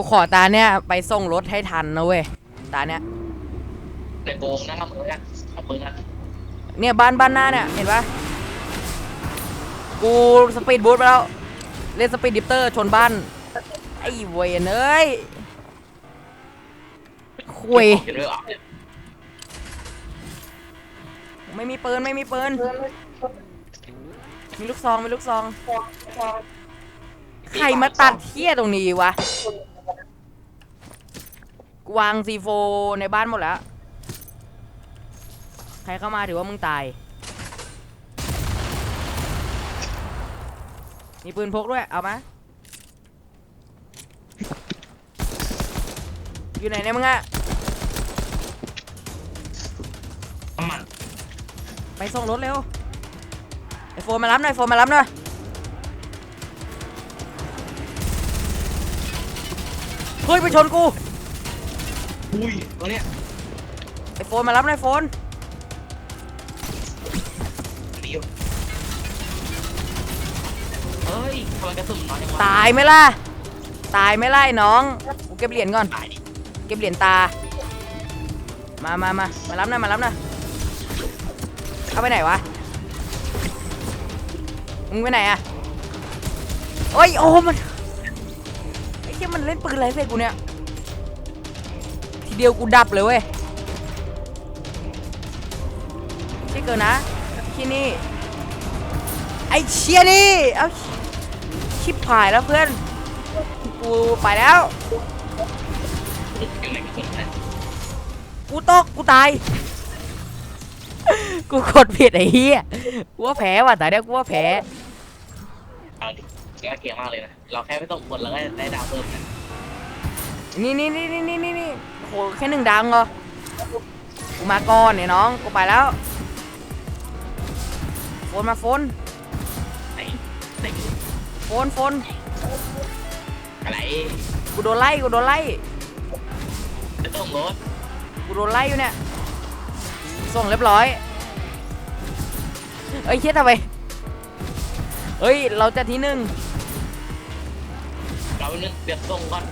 กูขอตาเนี่ยไปส่งรถให้ทันนะเว้ยตาเนี่ยแต่โกงนะกับมึงอะกับมึงอะเนี่ยบ้านบ้านหน้าเนี่ยเห็นปะกูสปีดบูทไปแล้วเล่นสปีดดิฟเตอร์ชนบ้านไอ้เวนเอ้ยคุยเห็นด้วยเหรอไม่มีปืนไม่มีปืนมีลูกซองมีลูกซองใครมาตัดเที่ยตรงนี้วะกู วางซีโฟในบ้านหมดแล้ว ใครเข้ามาถือว่ามึงตาย มีปืนพกด้วย เอามาอยู่ไหนเนี่ยมึงอะน้ำมันไปส่งรถเร็ว ไอโฟนมารับหน่อย โฟนมารับหน่อย เฮ้ย ไปชนกู อุ้ยตัวเนี้ยไอโฟนมารับหน่อยโฟนเดียวเฮ้ยทำไมกระสุนน้อยจังวะตายไหมล่ะ ตายไหมล่ะไอ้น้องกูเก็บเหรียญก่อน ตายดิเก็บเหรียญตา มามามามารับหน่อยมารับหน่อยเข้าไปไหนวะ มึงไปไหนอะโอ้ยโอ้มัน ไอ้เหี้ยมันเล่นปืนอะไรใส่กูเนี่ยที เดียวกูดับเลยเว้ยใช่เกินนะที่นี่ไอเชียนี่เอาชิบหายแล้วเพื่อนกูไปแล้วกูตกกูตายกูกดผิดไอ้เหี้ยกูว่าแพ้ว่ะแต่เนี้ยกูว่าแพ้เอาดิแกเก่งมากเลยนะ เราแค่ไม่ต้องกดแล้วก็ได้ดาวเพิ่มนะ นี่นี่นี่นี่นี่นี่นี่โหแค่หนึ่งดังเหรอกูมาก่อนเนี่ยน้องกูไปแล้วโฟนมาโฟนไหนไหนโฟนโฟนอะไรกูโดนไล่กูโดนไล่จะต้องรถกูโดนไล่อยู่เนี่ยส่งเรียบร้อยเอ้ยเชี่ยทำไมเฮ้ยเราจะที่หนึ่งเราเนื้อเดือดส่งก่อน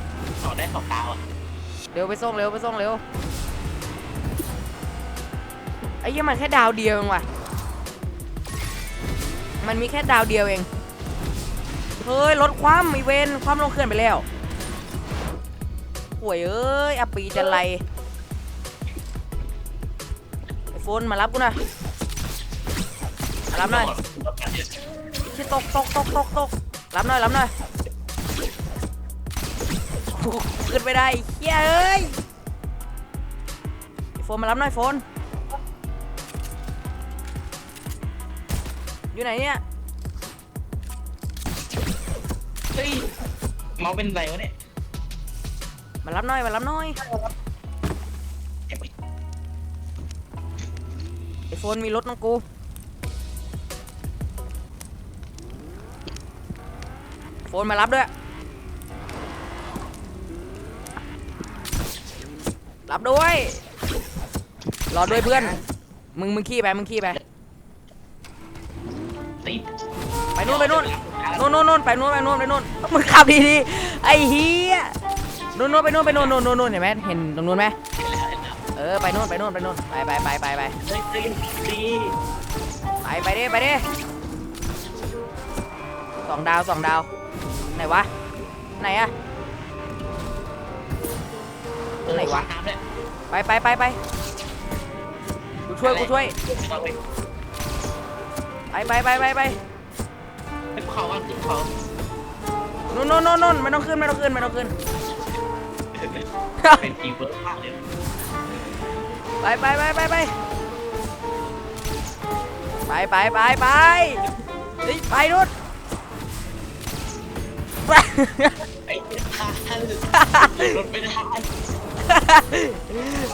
ต่อได้สองดาวอะเร็วไปส่งเร็วไปส่งเร็วไอ้เหี้ยมันแค่ดาวเดียวเองว่ะ มันมีแค่ดาวเดียวเอง เฮ้ยรถคว่ำมีเวนคว่ำลงเคลื่อนไปแล้วห่วยเอ้ยอาปีจะไรไอโฟนมารับกูหน่อยมารับหน่อยชิตกตกตกตกตกรับหน่อยรับหน่อยโอ้โห ขึ้นไม่ได้ไอ้เฮียเอ้ยไอโฟนมารับหน่อยโฟน อยู่ไหนเนี่ย เฮ้ยเมาส์เป็นไรวะเนี่ยมารับหน่อย มารับหน่อยเก็บไว้ไอโฟนมีรถน้องกู โฟนมารับด้วย รับด้วย รอด้วยเพื่อน มึงมึงขี่ไป มึงขี่ไป ติดไปนู่นไปนู่นนู่นนู่นนู่นไปนู่นไปนู่นไปนู่น มึงขับดีดีๆไอ้เหี้ยนู่นนู่นไปนู่นไปนู่นนู่นนู่นนู่นเห็นไหมเห็นตรงนู้นไหมเออไปนู่นไปนู่นไปนู่นไปไปไปไปไปเฮ้ยเฮ้ยดีไปไปดิไปดิสองดาวสองดาวไหนวะไหนอะ ไหนวะน้ำเนี่ยไปไปไปไปกูช่วยกูช่วยเอาไปไปไปไปไปไปขึ้นเขาอะขึ้นเขานู่นนู่นนู่นนู่นไม่ต้องขึ้นไม่ต้องขึ้นไม่ต้องขึ้น เป็นทีมเวิร์กมากเลยไปไปไปไปไปไปไปไปไปเฮ้ยไปนู่นไอ้เจ้าทานรถไม่ได้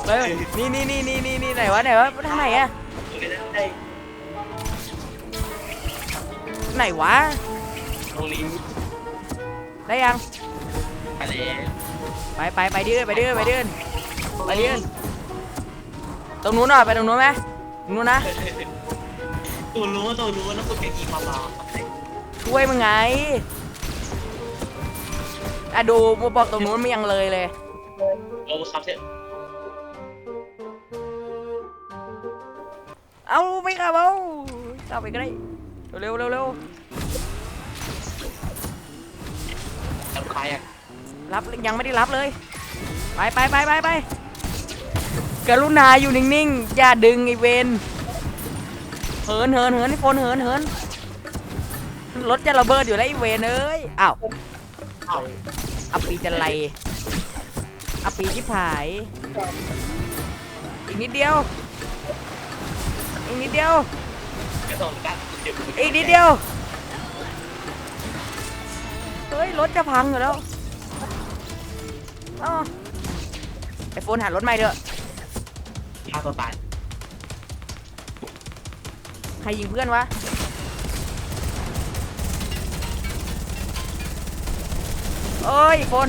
เออนี่นี่นี่นี่นี่นี่ไหนวะไหนวะทางไหนอะไม่ได้ไหนวะตรงนี้ได้ยังอะไรไปไปไปดื้อไปดื้อไปดื้อไปดื้อตรงนู้นหน่อยไปตรงนู้นไหมตรงนู้นนะตัวรู้ตัวรู้ว่าแล้วตัวแกกี่มาบ้าช่วยมึงไงอะดูมูบอกตรงนู้นไม่ยังเลยเลย โอ้ครับเช่นเอาไม่ขับเอาขับไปก็ได้เร็วเร็วเร็วทำใครอะรับยังไม่ได้รับเลย ไปไปไปไปไปกรุณาอยู่นิ่งๆ อย่าดึงไอเวนเหินเหินเหินไอโฟนเหินเหินรถจะระเบิดอยู่แล้วไอเวนเอ้ยอ้าวเอ้าอัปปีจะไร อัปปีชิบหาย อีกนิดเดียว อีกนิดเดียวกระโดดกันเดี๋ยวอีกนิดเดียว เฮ้ย รถจะพังอยู่แล้วอ้าวไอโฟนหารถใหม่เถอะ ฆ่าตัวตายใครยิงเพื่อนวะ เอ้ยโฟน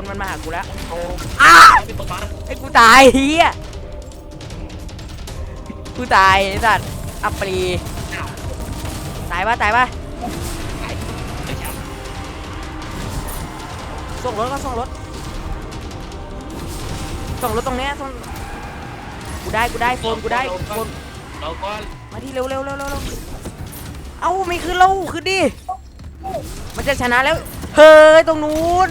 ดไอโฟนมันมาหากูแล้วโอ้อ้าพี่ป๊าป๊าไอ้กูตายเฮียกูตายไอ้สัตว์อัปปรีอ้าวตายปะตายปะตายไม่ใช่ส่งรถก็ส่งรถส่งรถตรงเนี้ยส่งกูได้กูได้โฟนกูได้โฟนเราก็มาที่เร็วเร็วเร็วเร็วเร็วเอ้าไม่ขึ้นแล้วขึ้นดิมันจะชนะแล้วเฮ้ยตรงนู้น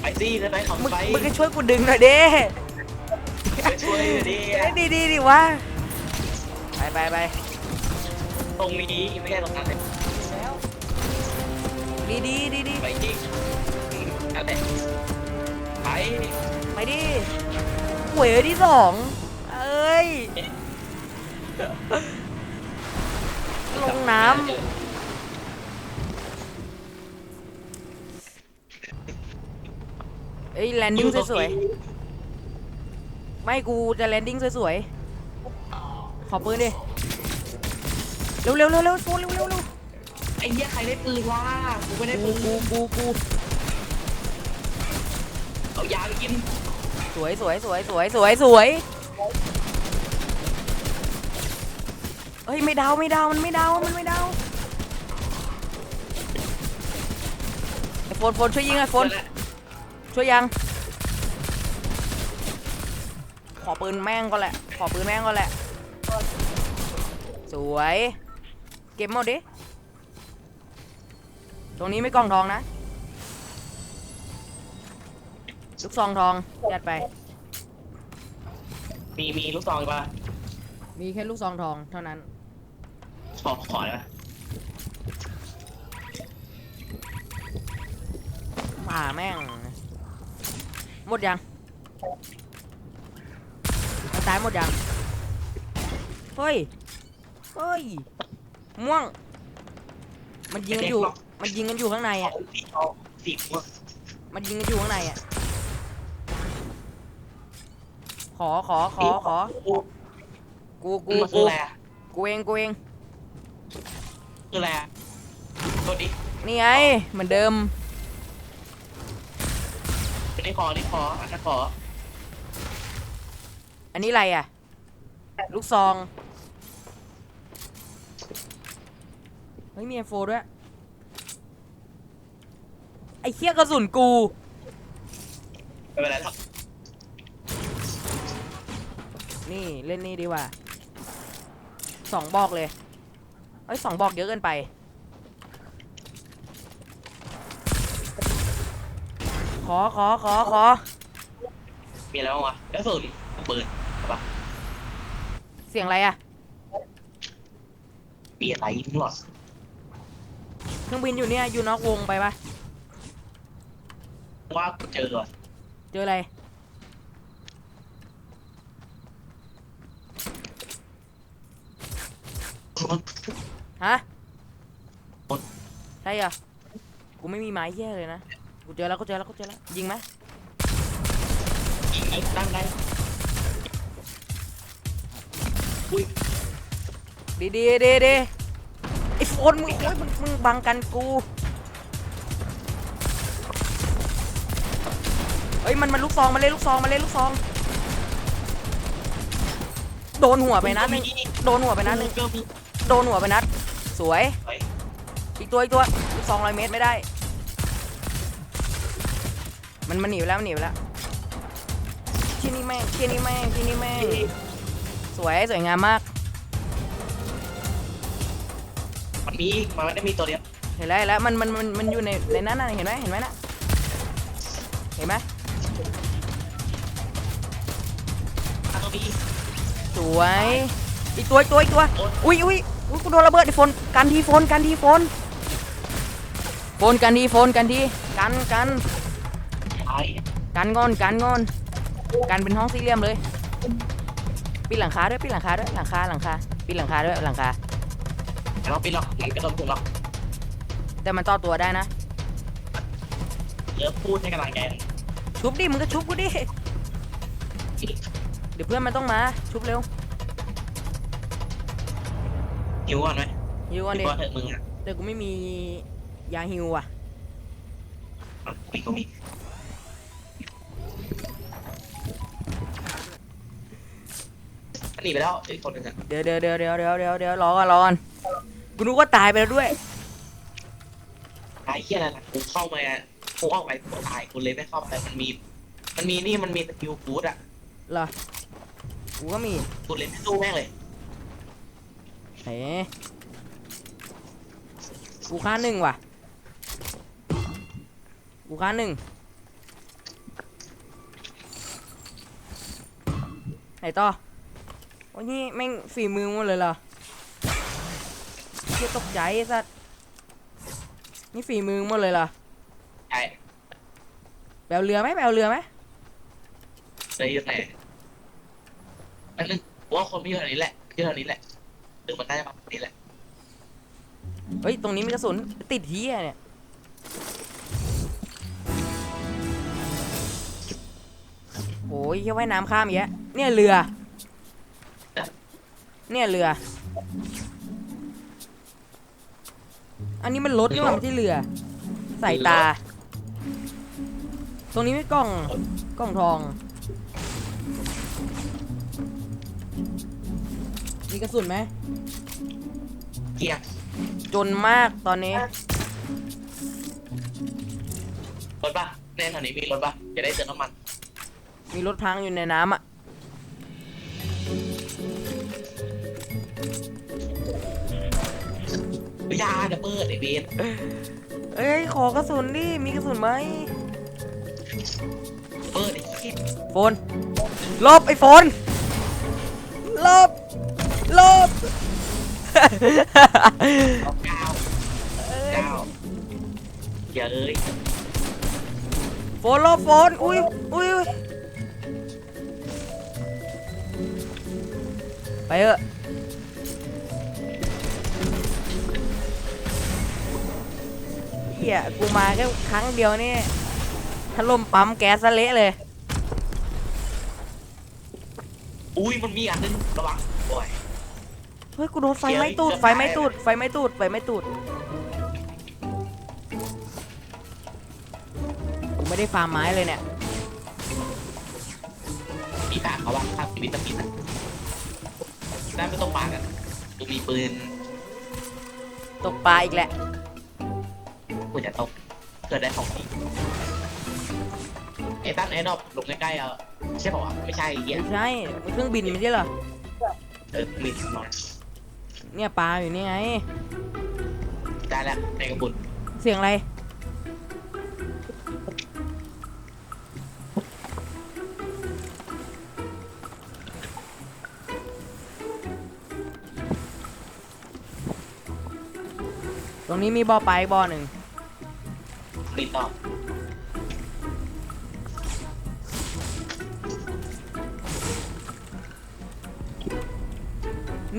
ไปสิจะไปขับมึงไปมึงก็ช่วยกูดึงหน่อยเด้ไปช่วยดิเอ้ยดีดีดีวะไปไปไปตรงนี้ไม่ใช่ตรงนั้นเลยดีดีดีดีไปจริงนั่นแหละไปไปดิหวยที่สองเอ้ยลงน้ำ เอ้ยแลนดิ้งสวยๆ ไม่กูจะแลนดิ้งสวยๆ ขอปืนดิ เร็วเร็วเร็วเร็วโฟนเร็วเร็วเร็วไอ้เหี้ยใครได้ปืนวะกูไม่ได้กูปืนกูกูกูเอายาไปกินสวยสวยสวยสวยสวยสวยเอ้ยไม่ดาวไม่ดาวมันไม่ดาวมันไม่ดาวไอโฟนโฟนช่วยยิงหน่อยโฟน ช่วยยัง ขอปืนแม่งก็แหละ ขอปืนแม่งก็แหละ สวย เก็บหมดดิ ตรงนี้ไม่กล่องทองนะ ลูกซองทองยัดไป มีมีลูกซองป่ะมีแค่ลูกซองทองเท่านั้น ขอขอได้ปะป่าแม่ง หมดยังมันตายหมดยังเฮ้ยเฮ้ยม่วง มันยิงกันอยู่ มันยิงกันอยู่ข้างในอะสีทองสีม่วงมันยิงกันอยู่ข้างในอะขอขอขอขอกูกูกูมันคืกูออะไรอะกูเองกูเองคืออะไรอะกดดินี่ไงเหมือนเดิม ไม่ได้ขอนี่ขออันนั้นขออันนี้อะไรอะ ลูกซอง เฮ้ยมีเอโฟด้วย ไอ้เคี้ยกระสุนกู ไม่เป็นไรหรอกนี่เล่นนี่ดีกว่าสองบอกเลย เอ้ยสองบอกเยอะเกินไป อขอขอขอ มีอะไรบ้างวะกระสุนปืนใช่ปะเสียงอะไรอะมีอะไรอีกหรอเครื่องบินอยู่เนี่ยอยู่นอกวงไปปะว่ากูเจอว่ะเจออะไร ฮะใช่เหรอ กูไม่มีไม้แย่เลยนะ กูกูเจอแล้วกูเจอแล้วกูเจอแล้วยิงไหมยิงไอ้ตั้งได้อุ้ยดีดีดีดีไอ้โฟนมึงโอ้ยมึงมึงบังกันกูเฮ้ยมันมันลูกซองมาเลยลูกซองมาเลยลูกซอง โดนหัวไปนัดหนึงโดนหัวไปนัดหนึงเกิมีโดนหัวไปนัด สวย ไปอีกตัวอีกตัวลูกซองร้อยเมตรไม่ได้ มันมันหนีไปแล้วมันหนีไปแล้วที่นี่แม่งที่นี่แม่งที่นี่แม่งสวยสวยงามมากมันมีอีกมันไม่ได้มีตัวเดียวเห็นแล้วเห็นแล้วมันมันมันมันอยู่ในในนั้นน่ะเห็นไหมเห็นไหมน่ะเห็นไหมอะตัวมีสวยอีกตัวอีกตัวอีกตัวอุ้ยอุ้ยอุ้ยกูโดนระเบิดไอ้โฟนกันทีโฟนกันทีโฟนโฟนกันทีโฟนกันทีกันกันตาย กันงอนกันงอนกันเป็นห้องสี่เหลี่ยมเลยปิดหลังคาด้วยปิดหลังคาด้วยหลังคาหลังคาปิดหลังคาด้วยหลังคาเราปิดหรอกมันกระโดดถูกหรอกแต่มันต่อตัวได้นะเยอะพูดให้กำลังใจหน่อยชุบดิมึงก็ชุบกูดิเดี๋ยวเพื่อนมันต้องมาชุบเร็วหิวก่อนไหมฮิวก่อนหิดิวก่อนเถอะมึงอะแต่กูไม่มียาฮิวอะอะมีก็มี หนีไปแล้วอีกคนหนึงอะเดี๋ยวเดี๋ยวเดี๋ยวเดี๋ยวเดี๋ยวเดี๋ยวเดี๋ยวรอก่อนรอก่อนกูนึกว่าตายไปแล้วด้วย ตายเฮียอะไรล่ะกูเข้ามากูออกไปกูตายกูเลยไม่เข้าไปมันมี มันมีนี่มันมีสกิลฟูดอะเหรอ กูก็มีกูเลยไม่สู้แม่งเลยเฮ้กูค่าหนึ่งว่ะ กูค่าหนึ่งไหนต่อ โอ้ยนี่แม่งฝีมือหมดเลยเหรอเชี่ยตกใจไอ้สัสนี่ฝีมือหมดเลยเหรอใช่แปลเรือไหมแปลเรือไหมเลยอยู่ไหนอันนึงกูว่าคนไม่อยู่แถวนี้แหละอยู่แถวนี้แหละดึงมันได้ปะนี่แหละเฮ้ย ตรงนี้มีกระสุนติดเฮียเนี่ย โอ้ยเหี้ยว่ายน้ำข้ามอีกแล้วเนี่ยเรือ เนี่ยเรือ อันนี้มันรถนี่หว่าไม่ใช่เรือ ใส่ตา ตรงนี้ไม่กล้องกล้องทอง มีกระสุนไหม เกียร์จนมากตอนนี้ รถปะแน่แถวนี้มีรถปะจะได้เติมน้ำมัน มีรถพังอยู่ในน้ำอะ ไม่ยาเดี๋ยวเปิดไอ้เบนเอ้ยขอกระสุนดิมีกระสุนไหมเปิดไอ้เหี้ยโฟนลบไอ้โฟนลบลบเก้าเก้าอย่าเอ้ยโฟนลบโฟนอุ้ยอุ้ยอุ้ยไปเถอะ เฮียกูมาแค่ครั้งเดียวนี่ถล่มปั๊มแก๊สซะเละเลย อุ้ยมันมีอันนึงระวังโอ้ยเฮ้ยกูโดนไฟไหม้ตูดไฟไหม้ตูดไฟไหม้ตูดไฟไหม้ตูดกูไม่ได้ฟาร์มไม้เลยเนี่ยมีปากเขาว่าภาพชีวิตต้องกินนะได้ไม่ต้องปากกันกูมีปืนตกปลาอีกแหละ กูจะตกเกิดได้ของดีไอ้ตั้นไอ้ดอกลงใกล้ๆเออใช่ป่าวะไม่ใช่ไอ้เหี้ยไม่ใช่มันเครื่องบินไม่ใช่เหรอ เออมีหน่อยเนี่ยปลาอยู่นี่ไง ได้แล้วในกระปุกเสียงอะไร ตรงนี้มีบ่อปลาอีกบ่อหนึ่ง ติดต่อ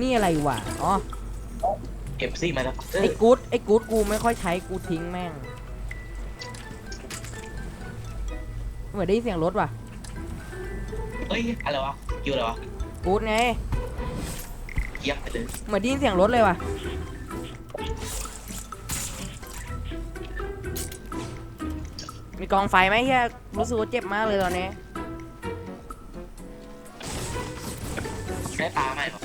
นี่อะไรวะ อ๋อ เก็บซี่มาแล้วเอไอ้อกู๊ดไอ้กู๊ดกูไม่ค่อยใช้กูทิ้งแม่ง เหมือนได้ยินเสียงรถว่ะเฮ้ยอะไรวะคิวอะไรวะกูดไง เยียบไปเลยเหมือนได้ยินเสียงรถเลยว่ะ มีกองไฟไหมเฮียรู้สึกว่าเจ็บมากเลยตอนนี้ ได้ปลาไหมวะ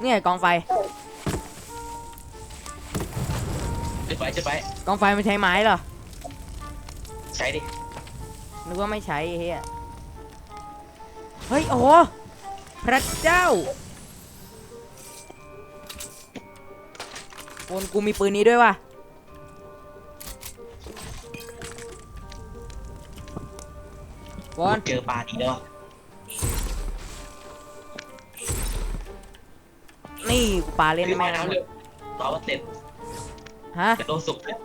เนี่ยกองไฟ จุดไว้จุดไว้กองไฟมันใช้ไม้เหรอ ใช้ดินึกว่าไม่ใช้ไอ้เฮียเฮ้ย โอ้โหพระเจ้า โอนกูมีปืนนี้ด้วยว่ะบอลเจอปลาดีแล้วนี่กูปาเล่นเล่นแม่มางน้ำเร็วร้อยเปอร์เซ็นต์ฮะจะโดนสุกเลย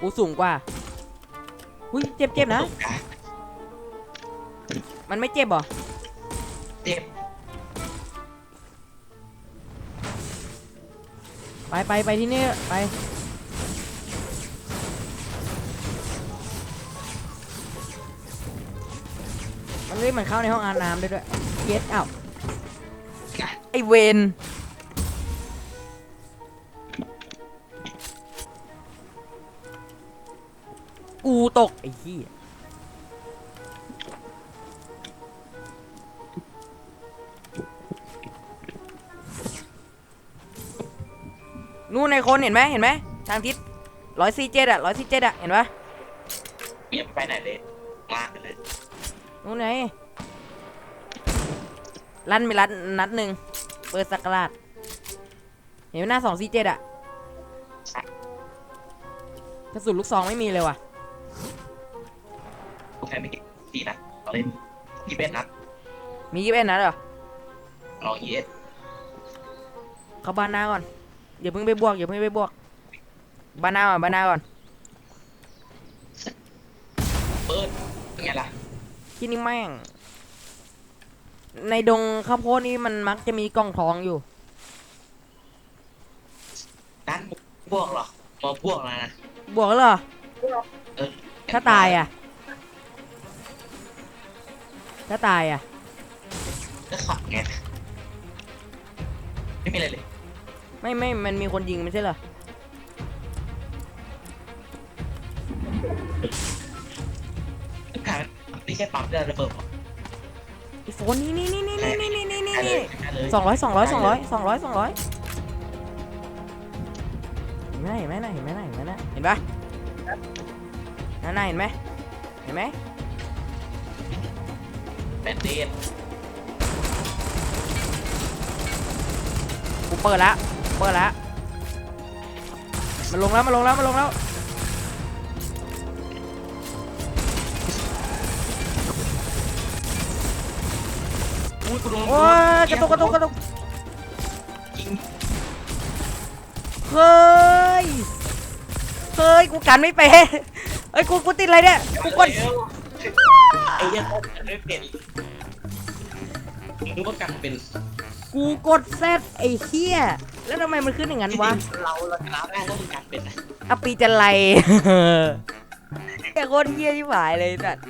กูสูงกว่าอุ้ยเจ็บเจ็บนะสุกนะมันไม่เจ็บเหรอ เจ็บ ไปไปไปที่นี่ไปมันเล่นมันเข้าในห้องอาบน้ำได้ด้วยเก็ตอ้าวนะไอเวนกูตกไอ้ขี้ย นู่นในคนเห็นไหมเห็นไหมทางทิศร้อยสี่เจ็ดอะร้อยสี่เจ็ดอะเห็นปะเยียบไปไหนเลยมากันเลยนู่นไงลั่นไปรัดนัดหนึ่งเปิดสักราดเห็นไหมหน้าสองสี่เจ็ดอะกระสุนลูกซองไม่มีเลยว่ะกูแพ้ไม่กี่สี่นัดเราเล่นยี่สิบเอ็ดนัดมีกี่เป็นนัดเหรอลองยี่สิบเข้าบ้านหน้าก่อน อย่าเพิ่งไปบวกอย่าเพิ่งไปบวกบ้านหน้าก่อนบ้านหน้าก่อนเปิดเป็นไงล่ะที่นี่แม่ง ในดงข้าวโพดนี่มันมักจะมีกล่องทองอยู่ นั่นพวกเหรอมาพวกแล้วนะบวกแล้วเหรอเออถ้าตายอะ ถ้าตายอะ ก็ขับไงไม่มีอะไรเลย ไม่ไม่มันมีคนยิงไม่ใช่เหรอการนี่แค่ปั๊มเรือระเบิดเหรอไอโฟนนี่นี่นี่นี่นี่นี่นี่นี่ได้เลนี่ยได้เลยสองร้อยสองร้อยสองร้อยสองร้อยสองร้อยเห็นไหมเห็นไหมนะเห็นไหมนะเห็นไหมนะเห็นปะนั่นน่ะเห็นไหมเห็นไหมเป็นเดนกูเปิดละ เปิดละมันลงแล้วมันลงแล้วมันลงแล้วอุ้ยกูโดนโอ้ยกระตุกกระตุกกระตุกยิงเฮ้ยเฮ้ยกูกันไม่เป็นเอ้ยกูกูติดอะไรเนี่ยกูกดเร็วไอ้เหี้ยังกันไม่เป็นรู้ว่ากันเป็นกูกดแซดไอ้เหี้ยแล้วทำไมมันขึ้นอย่างนั้นวะ เราเราชนะได้แล้วมึงกันเป็นนะ อปีจะไร แต่โคตรเหี้ยที่หายเลยสัตว์